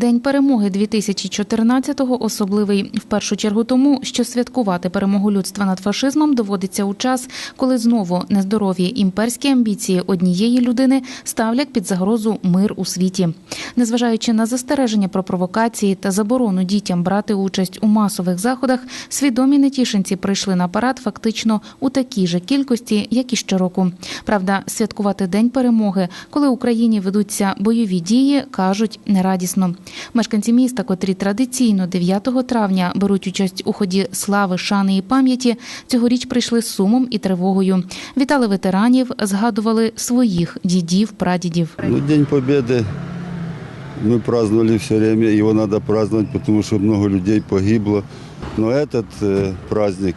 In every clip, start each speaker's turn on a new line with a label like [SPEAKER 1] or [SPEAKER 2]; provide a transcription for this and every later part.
[SPEAKER 1] День перемоги 2014-го особливий в першу чергу тому, що святкувати перемогу людства над фашизмом доводиться у час, коли знову нездорові імперські амбіції однієї людини ставлять під загрозу мир у світі. Незважаючи на застереження про провокації та заборону дітям брати участь у масових заходах, свідомі нетішинці прийшли на парад фактично у такій же кількості, як і щороку. Правда, святкувати День перемоги, коли Україні ведуться бойові дії, кажуть нерадісно. Мешканці міста, котрі традиційно 9 травня беруть участь у ході слави, шани і пам'яті, цьогоріч прийшли з сумом і тривогою. Вітали ветеранів, згадували своїх дідів, прадідів.
[SPEAKER 2] Ну, День Победы мы праздновали все время, его надо праздновать, потому что много людей погибло. Но этот э, праздник,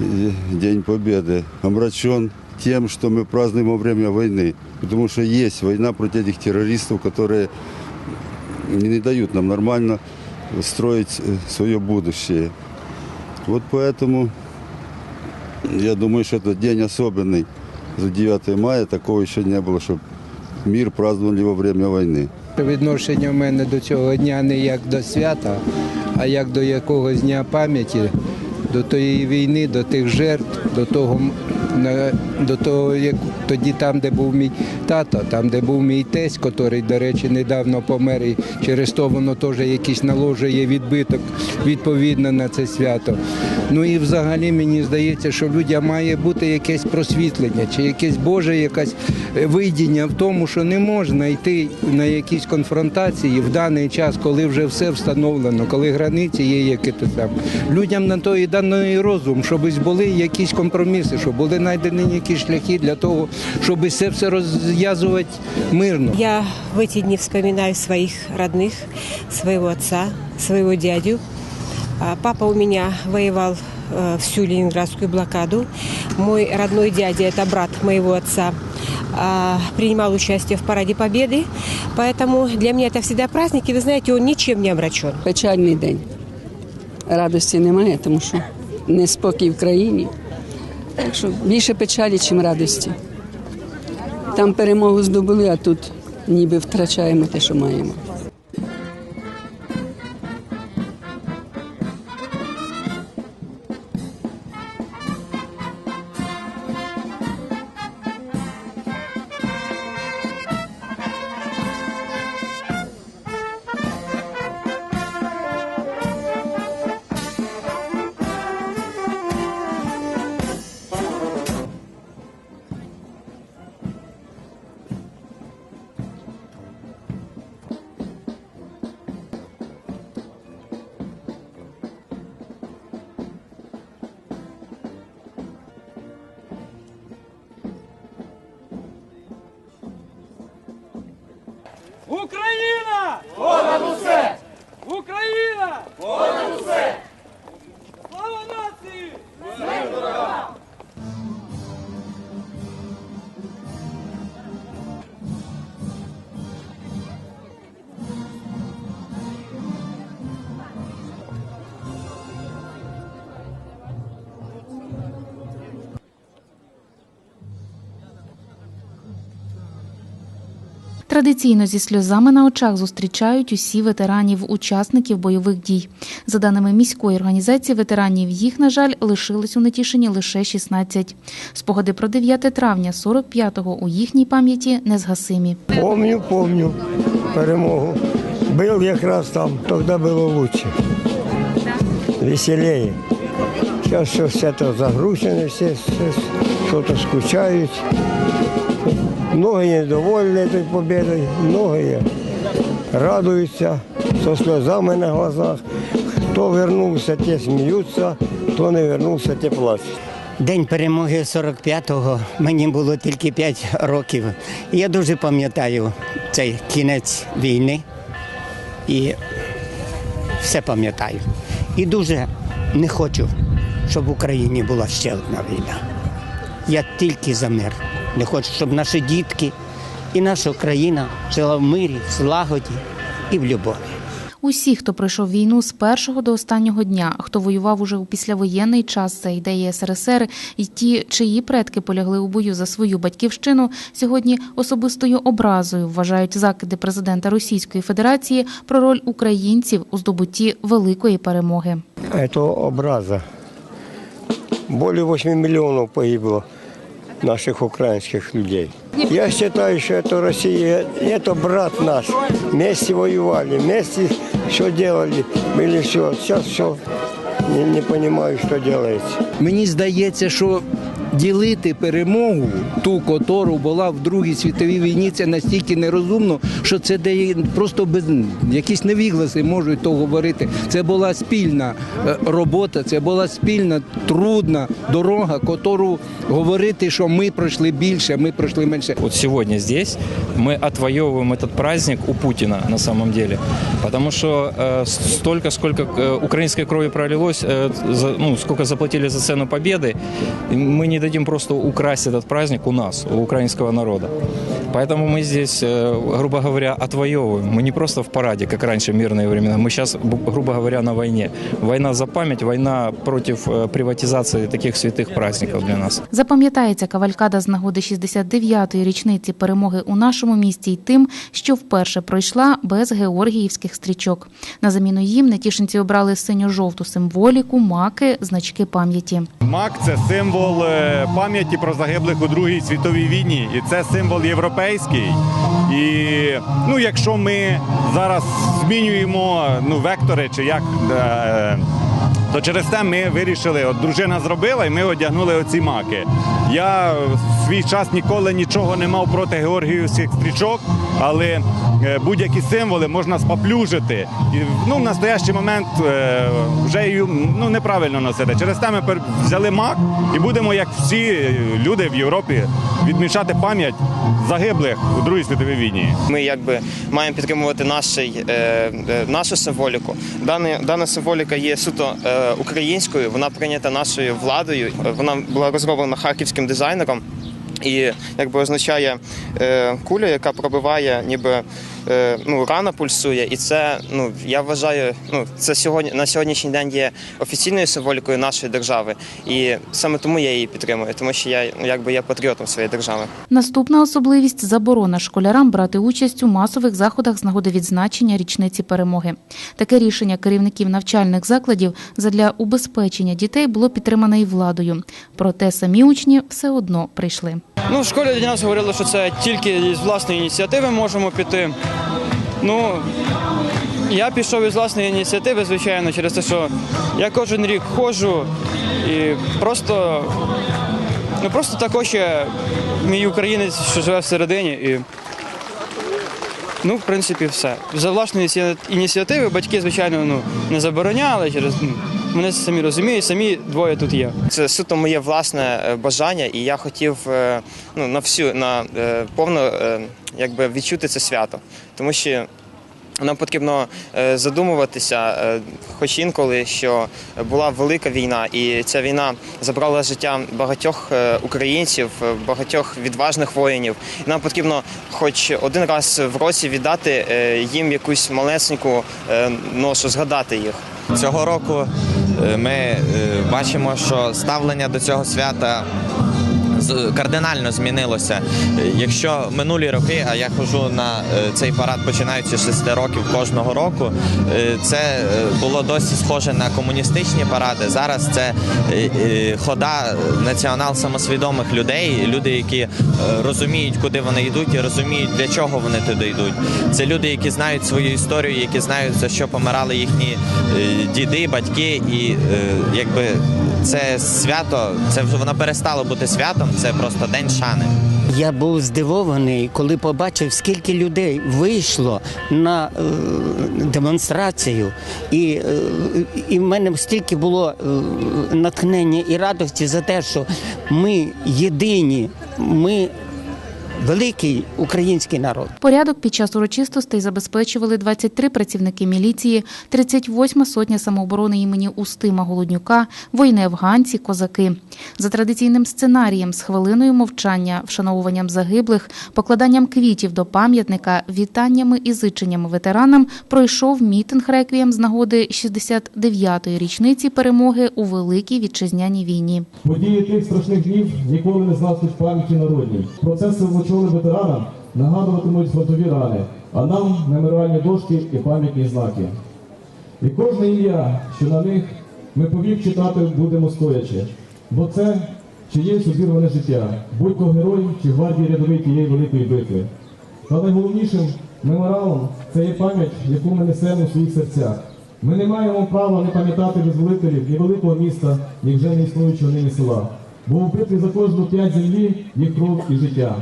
[SPEAKER 2] э, День Победы, омрачен тем, что мы празднуем во время войны. Потому что есть война против этих террористов, которые не дают нам нормально строить э, свое будущее. Вот поэтому я думаю, что этот день особенный. За 9 мая такого еще не было, чтобы мир праздновали во время войны.
[SPEAKER 3] Відношення в мене до цього дня не як до свята, а як до якогось дня пам'яті, до тієї війни, до тих жертв, до того, до того, як тоді там, де був мій тато, там, де був мій тесть, який, до речі, недавно помер, і через то воно теж якийсь наложує відбиток відповідно на це свято. Ну і взагалі мені здається, що людям має бути якесь просвітлення чи якесь Боже якесь е, видіння в тому, що не можна йти на якісь конфронтації в даний час, коли вже все встановлено, коли границі є які то там. Людям на то і даний розум, щоб були якісь компроміси, щоб були знайдені якісь шляхи для того, щоб це все розв'язувати мирно.
[SPEAKER 4] Я в эти дни вспоминаю своих родных, своего отца, своего дядю. А Папа у меня воевал э, всю ленинградскую блокаду. Мой родной дядя, это брат моего отца, а, принимал участие в параде Победы. Поэтому для меня это всегда праздник, и вы знаете, он ничем не омрачен.
[SPEAKER 5] печальний день. Радості немає, тому що неспокій в країні. Так що більше печалі, ніж радості. Там перемогу здобули, а тут ніби втрачаємо те, що маємо.
[SPEAKER 6] Україна! Понад усе! Україна! Понад усе! Слава нації!
[SPEAKER 1] Традиційно зі сльозами на очах зустрічають усі ветеранів, учасників бойових дій. За даними міської організації ветеранів, їх, на жаль, лишились у Нетішині лише 16. Спогади про 9 травня 45-го у їхній пам'яті незгасимі.
[SPEAKER 7] Помню, помню перемогу. Был якраз там, тогда было лучше. Веселее. Сейчас все, все это загружено, все, все что-то скучают. Многие недовольны этой победой, многие радуются со слезами на глазах. Хто вернувся, те сміються, хто не вернувся, те плачуть.
[SPEAKER 8] День перемоги 45-го, мені було тільки 5 років. Я дуже пам'ятаю цей кінець війни і все пам'ятаю. І дуже не хочу, щоб в Україні була ще одна війна. Я тільки за мир. Не хочу, щоб наші дітки і наша країна жила в мирі, в злагоді і в любові.
[SPEAKER 1] Усі, хто пройшов війну з першого до останнього дня, хто воював уже у післявоєнний час за ідеї СРСР, і ті, чиї предки полягли у бою за свою батьківщину, сьогодні особистою образою вважають закиди президента Російської Федерації про роль українців у здобутті великої перемоги.
[SPEAKER 7] Это образа. Более 8 миллионов погибло наших украинских людей. Я считаю, что это Россия, это брат наш. Вместе воевали, вместе все делали, были все. Сейчас все не, не понимаю, что делается.
[SPEAKER 3] Мені здається, що ділити перемогу, ту, котру була в Другій світовій війні, це настільки нерозумно, що це де просто без якісь невігласи можуть то говорити. Це була спільна е, робота, це була спільна трудна дорога, котру говорити, що ми пройшли більше, ми пройшли менше.
[SPEAKER 9] Вот сегодня здесь мы отвоевываем этот праздник у Путина на самом деле. Потому что э, столько, сколько э, украинской крови пролилось, э, за- ну, сколько заплатили за цену победы, мы не дадим просто украсть этот праздник у нас, у украинского народа. Поэтому мы здесь, э, грубо говоря, отвоевываем. Мы не просто в параде, как раньше, в мирные времена. Мы сейчас, грубо говоря, на войне. Война за память, война против э, приватизации таких святых праздников для нас.
[SPEAKER 1] Запам'ятається кавалькада з нагоди 69-ї річниці перемоги у нашому місті й тим, що вперше пройшла без георгіївських стрічок. На заміну їм нетішинці обрали синьо-жовту символіку, маки, значки пам'яті.
[SPEAKER 10] Мак це символ е, пам'яті про загиблих у Другій світовій війні, і це символ європейський. І ну, якщо ми зараз змінюємо ну, вектори чи як. е, то через те ми вирішили, от дружина зробила, і ми одягнули оці маки. Я в свій час ніколи нічого не мав проти георгіївських стрічок, але е, будь-які символи можна споплюжити. І ну, в настоящий момент е, вже її ну, неправильно носити. Через те ми взяли мак і будемо, як всі люди в Європі, відмічати пам'ять загиблих у Другій світовій війні.
[SPEAKER 11] Ми якби маємо підтримувати наші, е, е, нашу символіку. Дана, дана символіка є суто е, українською. Вона прийнята нашою владою. Вона була розроблена харківським дизайнером. І якби означає е, куля, яка пробиває, ніби ну, рана пульсує. І це ну я вважаю, ну це сьогодні на сьогоднішній день є офіційною символікою нашої держави. І саме тому я її підтримую, тому що я ну, якби є патріотом своєї держави.
[SPEAKER 1] Наступна особливість заборона школярам брати участь у масових заходах з нагоди відзначення річниці перемоги. Таке рішення керівників навчальних закладів задля убезпечення дітей було підтримане і владою. Проте самі учні все одно прийшли.
[SPEAKER 6] Ну, в школі для нас говорили, що це тільки з власної ініціативи можемо піти. Ну, я пішов із власної ініціативи, звичайно, через те, що я кожен рік ходжу і просто, ну просто також я мій українець, що живе всередині. І, ну, в принципі, все. За власної ініці- ініціативи батьки, звичайно, ну, не забороняли через. Ну, Мене самі розуміють, самі двоє тут є.
[SPEAKER 11] Це суто моє власне е, бажання, і я хотів е, ну, на всю на е, повно е, якби відчути це свято, тому що. Нам потрібно задумуватися, хоч інколи, що була велика війна, і ця війна забрала життя багатьох українців, багатьох відважних воїнів. І нам потрібно, хоч один раз в році, віддати їм якусь малесеньку ношу, згадати їх.
[SPEAKER 12] Цього року ми е, бачимо, що ставлення до цього свята кардинально змінилося. Якщо минулі роки, а я ходжу на е, цей парад починаючи з 6 років кожного року, е, це е, було досі схоже на комуністичні паради. Зараз це хода націонал-самосвідомих людей, люди, які розуміють, куди вони йдуть, і розуміють, для чого вони туди йдуть. Це люди, які знають свою історію, які знають, за що помирали їхні діди, батьки, і якби це свято, це вже воно перестало бути святом, це просто день шани.
[SPEAKER 8] Я був здивований, коли побачив, скільки людей вийшло на е, демонстрацію, і, е, і в мене стільки було е, натхнення і радості за те, що ми єдині, ми великий український народ.
[SPEAKER 1] Порядок під час урочистостей забезпечували 23 працівники міліції, 38 сотня самооборони імені Устима Голоднюка, воїни-афганці, козаки. За традиційним сценарієм з хвилиною мовчання, вшановуванням загиблих, покладанням квітів до пам'ятника, вітаннями і зиченнями ветеранам пройшов мітинг реквієм з нагоди 69-ї річниці перемоги у Великій Вітчизняній війні.
[SPEAKER 13] Події тих страшних днів ніколи не згаснуть в пам'яті народній. Процеси влучили ветеранам нагадуватимуть фронтові рани, а нам меморіальні дошки і пам'ятні знаки. І кожне ім'я, що на них ми повік читати будемо стоячи, бо це чиєсь обірване життя, будь-то герой чи гвардії рядовий тієї великої битви. Та найголовнішим меморалом це є пам'ять, яку ми несемо у своїх серцях. Ми не маємо права не пам'ятати визволителів ні великого міста, ні вже не існуючого нині села. Бо у битві за кожну п'ять землі є кров і життя.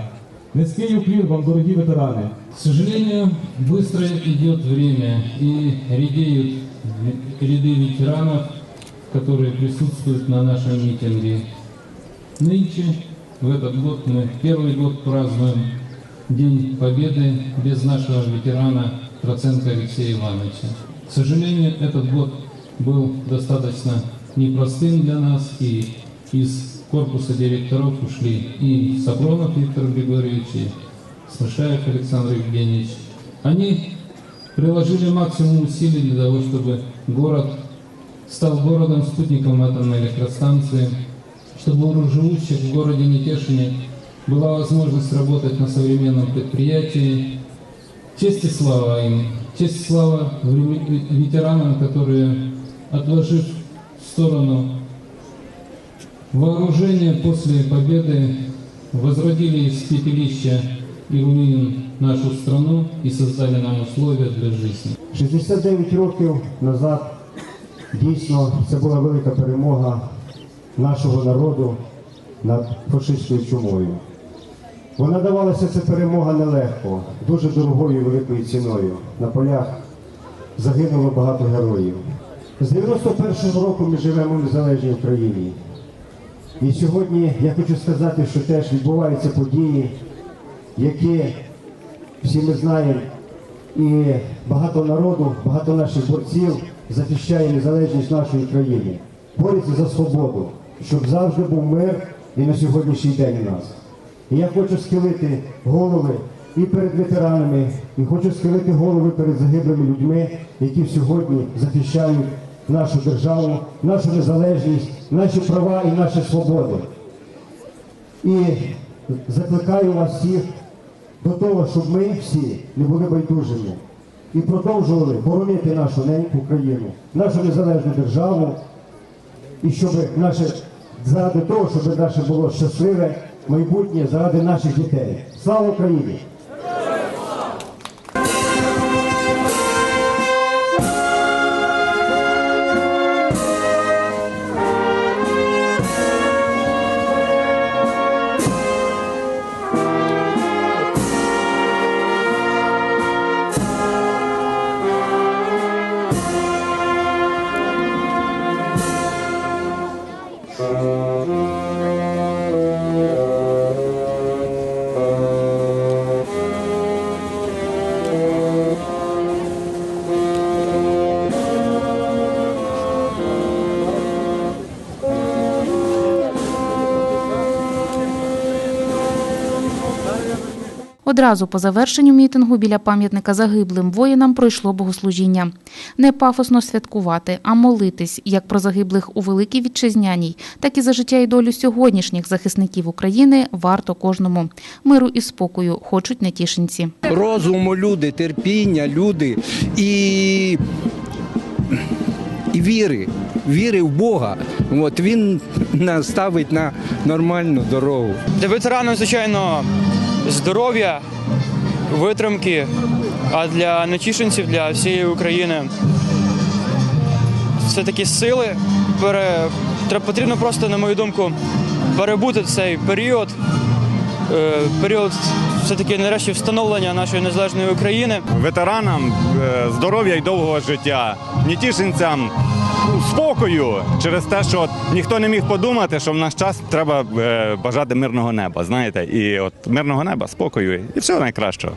[SPEAKER 13] Низький уклін вам, дорогі ветерани.
[SPEAKER 14] К сожалению, быстро идет время и редеют ряды ветеранов, которые присутствуют на нашем митинге. Нынче, в этот год, мы первый год празднуем День Победы без нашего ветерана Троценко Алексея Ивановича. К сожалению, этот год был достаточно непростым для нас, и из корпуса директоров ушли и Сапронов Виктор Григорьевич, и Смышаев Александр Евгеньевич. Они приложили максимум усилий для того, чтобы город стал городом-спутником атомной электростанции, чтобы у живущих в городе Нетешине была возможность работать на современном предприятии. Честь и слава им. Честь и слава ветеранам, которые, отложив в сторону вооружение после победы, возродили из пепелища и руин нашу страну и создали нам условия для жизни.
[SPEAKER 15] 69 років назад дійсно це була велика перемога нашого народу над фашистською чумою. Вона давалася ця перемога нелегко, дуже дорогою і великою ціною. На полях загинуло багато героїв. З 91-го року ми живемо в незалежній Україні. І сьогодні я хочу сказати, що теж відбуваються події, які всі ми знаємо, і багато народу, багато наших борців захищає незалежність нашої країни, бореться за свободу, щоб завжди був мир і на сьогоднішній день у нас. І я хочу схилити голови і перед ветеранами, і хочу схилити голови перед загиблими людьми, які сьогодні захищають нашу державу, нашу незалежність, наші права і наші свободи. І закликаю вас всіх до того, щоб ми всі не були байдужими і продовжували боронити нашу неньку Україну, нашу незалежну державу, і щоб наше заради того, щоб наше було щасливе майбутнє заради наших дітей. Слава Україні!
[SPEAKER 1] Música Одразу по завершенню мітингу біля пам'ятника загиблим воїнам пройшло богослужіння. Не пафосно святкувати, а молитись як про загиблих у Великій Вітчизняній, так і за життя і долю сьогоднішніх захисників України варто кожному. Миру і спокою хочуть нетішинці.
[SPEAKER 3] Розуму люди, терпіння, люди і, і віри, віри в Бога. От він нас ставить на нормальну дорогу.
[SPEAKER 6] Для ветеранів, звичайно, здоров'я, витримки, а для нечішинців, для всієї України все-таки сили. Пере... Потрібно просто, на мою думку, перебути цей період, е, період все-таки нарешті встановлення нашої незалежної України.
[SPEAKER 10] Ветеранам е, здоров'я і довгого життя, нетішинцям спокою через те, що ніхто не міг подумати, що в наш час треба е, бажати мирного неба. Знаєте, і от мирного неба, спокою і всього найкращого.